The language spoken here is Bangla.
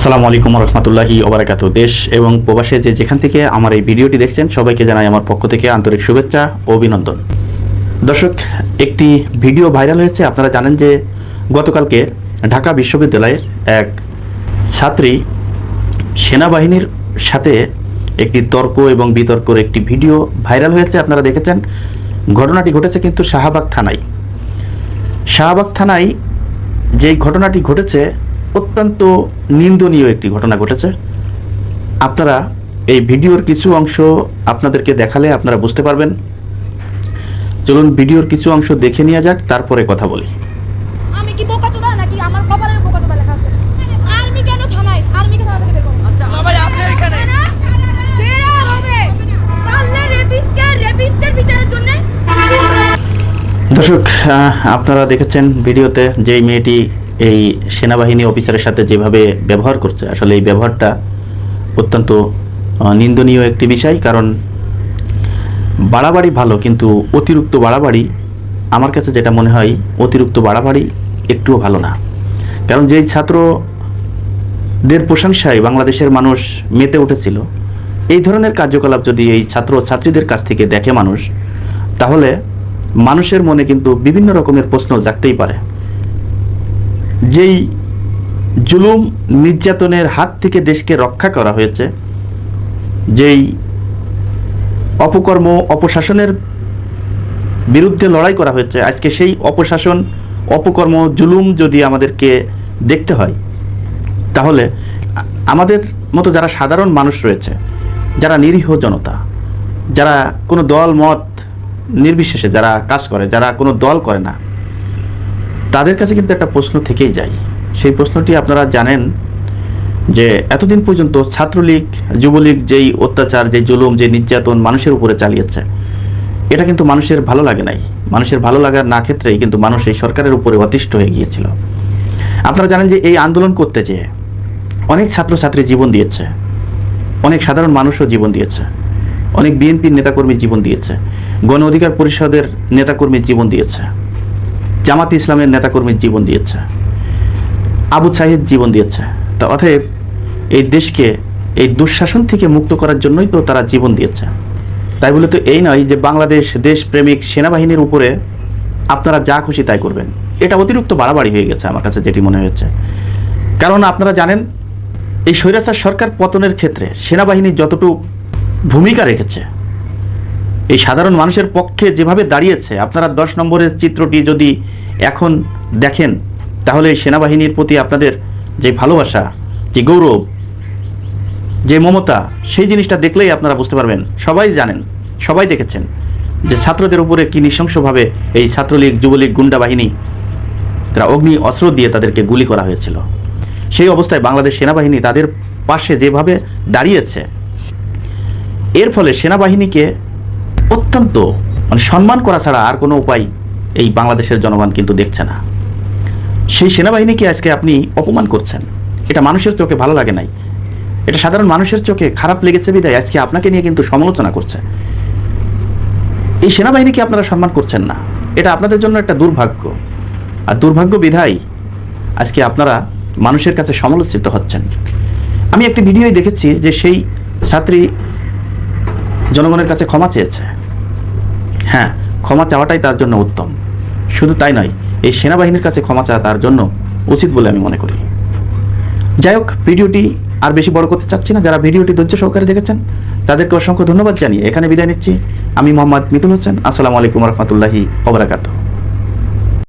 আসসালামু আলাইকুম রহমতুল্লাহি ওবরাকাতু। দেশ এবং প্রবাসে যে যেখান থেকে আমার এই ভিডিওটি দেখছেন, সবাইকে জানাই আমার পক্ষ থেকে আন্তরিক শুভেচ্ছা ও অভিনন্দন। দর্শক, একটি ভিডিও ভাইরাল হয়েছে। আপনারা জানেন যে গতকালকে ঢাকা বিশ্ববিদ্যালয়ের এক ছাত্রী সেনাবাহিনীর সাথে একটি তর্ক এবং বিতর্কর একটি ভিডিও ভাইরাল হয়েছে। আপনারা দেখেছেন, ঘটনাটি ঘটেছে কিন্তু শাহবাগ থানায়। শাহবাগ থানায় যেই ঘটনাটি ঘটেছে অত্যন্ত নিন্দনীয় একটি ঘটনা ঘটেছে আপনারা এই ভিডিওর কিছু অংশ আপনাদেরকে দেখালে আপনারা বুঝতে পারবেন চলুন ভিডিওর কিছু অংশ দেখে নেওয়া যাক তারপরে কথা বলি আমি কি বোকাচোদা নাকি আমার কপালে বোকাচোদা লেখা আছে আর্মি কেন থানায় আর্মিকে থানা থেকে বের করো আচ্ছা সবাই আছে এখানে থানা? হবে পারলে রেপিস্টকে রেপিস্টের বিচারের জন্য দর্শক আপনারা দেখেছেন ভিডিওতে যেই মেয়েটি এই সেনাবাহিনী অফিসারের সাথে যেভাবে ব্যবহার করছে, আসলে এই ব্যবহারটা অত্যন্ত নিন্দনীয় একটি বিষয়, কারণ বাড়াবাড়ি ভালো, কিন্তু অতিরিক্ত বাড়াবাড়ি আমার কাছে যেটা মনে হয়, অতিরিক্ত বাড়াবাড়ি একটুও ভালো না। কারণ যেই ছাত্রদের প্রশংসায় বাংলাদেশের মানুষ মেতে উঠেছিল, এই ধরনের কার্যকলাপ যদি এই ছাত্র ছাত্রীদের কাছ থেকে দেখে মানুষ, তাহলে মানুষের মনে কিন্তু বিভিন্ন রকমের প্রশ্ন জাগতেই পারে। যেই জুলুম নির্যাতনের হাত থেকে দেশকে রক্ষা করা হয়েছে, যেই অপকর্ম অপশাসনের বিরুদ্ধে লড়াই করা হয়েছে, আজকে সেই অপশাসন, অপকর্ম, জুলুম যদি আমাদেরকে দেখতে হয়, তাহলে আমাদের মতো যারা সাধারণ মানুষ রয়েছে, যারা নিরীহ জনতা, যারা কোনো দল মত নির্বিশেষে, যারা কাজ করে, যারা কোনো দল করে না তাদের কাছে কিন্তু একটা প্রশ্ন থেকেই যায়। সেই প্রশ্নটি আপনারা জানেন যে এতদিন পর্যন্ত ছাত্রলীগ, যুবলীগ যেই অত্যাচার, যেই জুলুম যে নির্যাতন মানুষের উপরে চালিয়েছে, এটা কিন্তু মানুষের ভালো লাগে নাই। মানুষের ভালো লাগার না ক্ষেত্রেই কিন্তু মানুষ এই সরকারের উপরে অতিষ্ঠ হয়ে গিয়েছিল। আপনারা জানেন যে এই আন্দোলন করতে যেয়ে অনেক ছাত্রছাত্রী জীবন দিয়েছে। অনেক সাধারণ মানুষও জীবন দিয়েছে। অনেক বিএনপির নেতাকর্মী জীবন দিয়েছে। গণ অধিকার পরিষদের নেতাকর্মীর জীবন দিয়েছে। জামাত ইসলামের নেতাকর্মীর জীবন দিয়েছে, আবু সাহিদ জীবন দিয়েছে। তা অতএব এই দেশকে এই দুঃশাসন থেকে মুক্ত করার জন্যই তো তারা জীবন দিয়েছে। তাই বলে তো এই নয় যে বাংলাদেশ দেশপ্রেমিক সেনাবাহিনীর উপরে আপনারা যা খুশি তাই করবেন। এটা অতিরিক্ত বাড়াবাড়ি হয়ে গেছে আমার কাছে যেটি মনে হয়েছে। কারণ আপনারা জানেন, এই স্বৈরাচার সরকার পতনের ক্ষেত্রে সেনাবাহিনী যতটুকু ভূমিকা রেখেছে এই সাধারণ মানুষের পক্ষে যেভাবে দাঁড়িয়েছে, আপনারা দশ নম্বরের চিত্রটি যদি এখন দেখেন, তাহলে সেনাবাহিনীর প্রতি আপনাদের যে ভালোবাসা, যে গৌরব, যে মমতা, সেই জিনিসটা দেখলেই আপনারা বুঝতে পারবেন। সবাই জানেন, সবাই দেখেছেন যে ছাত্রদের উপরে কি নৃশংসভাবে এই ছাত্রলীগ, যুবলীগ, গুন্ডা বাহিনী, তারা অগ্নি, অস্ত্র দিয়ে তাদেরকে গুলি করা হয়েছিল। সেই অবস্থায় বাংলাদেশ সেনাবাহিনী তাদের পাশে যেভাবে দাঁড়িয়েছে, এর ফলে সেনাবাহিনীকে অত্যন্ত মানে সম্মান করা ছাড়া আর কোনো উপায় এই বাংলাদেশের জনগণ কিন্তু দেখছে না। সেই সেনাবাহিনীকে আজকে আপনি অপমান করছেন? এটা মানুষের চোখে ভালো লাগে নাই। এটা সাধারণ মানুষের চোখে খারাপ লেগেছে বিদায় আজকে আপনাকে নিয়ে কিন্তু সমালোচনা করছে। এই সেনাবাহিনীকে আপনারা সম্মান করছেন না? এটা আপনাদের জন্য একটা দুর্ভাগ্য। আর দুর্ভাগ্য বিধায় আজকে আপনারা মানুষের কাছে সমালোচিত হচ্ছেন। আমি একটি ভিডিওয় দেখেছি যে সেই ছাত্রী জনগণের কাছে ক্ষমা চেয়েছে। হ্যাঁ ক্ষমা চাওয়াটাই তার জন্য উত্তম। শুধু তাই নয়, এই সেনাবাহিনীর কাছে ক্ষমা চাওয়া তার জন্য উচিত বলে আমি মনে করি। যাই হোক, ভিডিওটি আর বেশি বড় করতে চাচ্ছি না। যারা ভিডিওটি ধৈর্য সহকারে দেখেছেন, তাদেরকে অসংখ্য ধন্যবাদ জানিয়ে এখানে বিদায় নিচ্ছি। আমি মোহাম্মদ মিতুল হোসেন। আসসালামু আলাইকুম রহমতুল্লাহি ওবরাকাতু